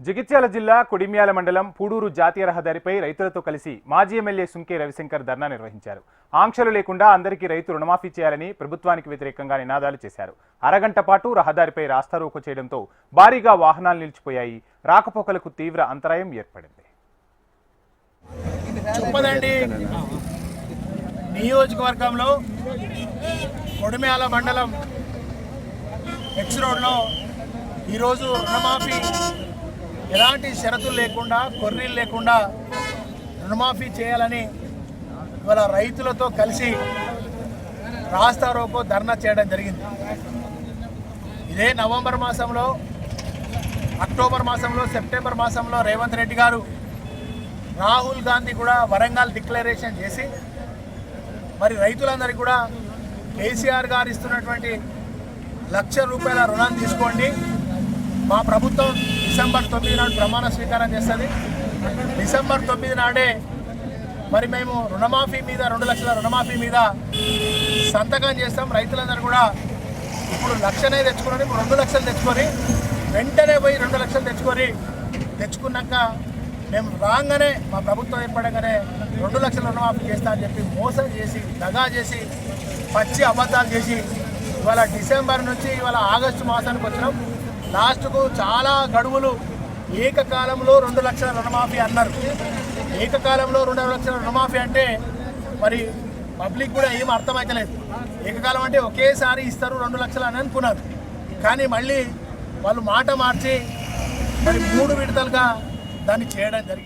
జగిత్యాల జిల్లా కొడిమ్యాల మండలం పూడూరు జాతీయ రహదారిపై రైతులతో కలిసి మాజీ ఎమ్మెల్యే సుంకే రవిశంకర్ ధర్నా నిర్వహించారు. ఆంక్షలు లేకుండా అందరికీ రైతు రుణమాఫీ చేయాలని ప్రభుత్వానికి వ్యతిరేకంగా నినాదాలు చేశారు. అరగంట పాటు రహదారిపై రాస్తారోకో చేయడంతో భారీగా వాహనాలు నిలిచిపోయాయి. రాకపోకలకు తీవ్ర అంతరాయం ఏర్పడింది. నియోజకవర్గంలో కొడిమ్యాల మండలం ఎక్స్ రోడ్లో ఈరోజు రుణమాఫీ ఎలాంటి షరతులు లేకుండా కొర్రీలు లేకుండా రుణమాఫీ చేయాలని ఇవాళ రైతులతో కలిసి రాస్తా రోకో ధర్నా చేయడం జరిగింది. ఇదే నవంబర్ మాసంలో అక్టోబర్ మాసంలో సెప్టెంబర్ మాసంలో రేవంత్ రెడ్డి గారు రాహుల్ గాంధీ కూడా వరంగల్ డిక్లరేషన్ చేసి మరి రైతులందరికీ కూడా కేసీఆర్ గారు ఇస్తున్నటువంటి లక్ష రూపాయల రుణం తీసుకోండి. మా ప్రభుత్వం డిసెంబర్ తొమ్మిది నాడు ప్రమాణ స్వీకారం చేస్తుంది. డిసెంబర్ తొమ్మిది నాడే మరి మేము రుణమాఫీ మీద రెండు లక్షల రుణమాఫీ మీద సంతకం చేస్తాం. రైతులందరూ కూడా ఇప్పుడు లక్షనే తెచ్చుకుని ఇప్పుడు రెండు లక్షలు తెచ్చుకొని వెంటనే పోయి రెండు లక్షలు తెచ్చుకొని తెచ్చుకున్నాక మేము రాగానే మా ప్రభుత్వం ఏర్పడగానే రెండు లక్షల రుణమాఫీ చేస్తా అని చెప్పి మోసం చేసి దగా చేసి పచ్చి అబద్ధాలు చేసి ఇవాళ డిసెంబర్ నుంచి ఇవాళ ఆగస్టు మాసానికి వచ్చినాం. లాస్ట్కు చాలా గడువులు ఏకకాలంలో రెండు లక్షల రుణమాఫీ అన్నారు. ఏకకాలంలో రెండు లక్షల రుణమాఫీ అంటే మరి పబ్లిక్ కూడా ఏం అర్థమవుతలేదు ఏకకాలం అంటే ఒకేసారి ఇస్తారు రెండు లక్షలు అని అనుకున్నారు. కానీ మళ్ళీ వాళ్ళు మాట మార్చి మరి మూడు విడతలుగా దాన్ని చేయడం జరిగింది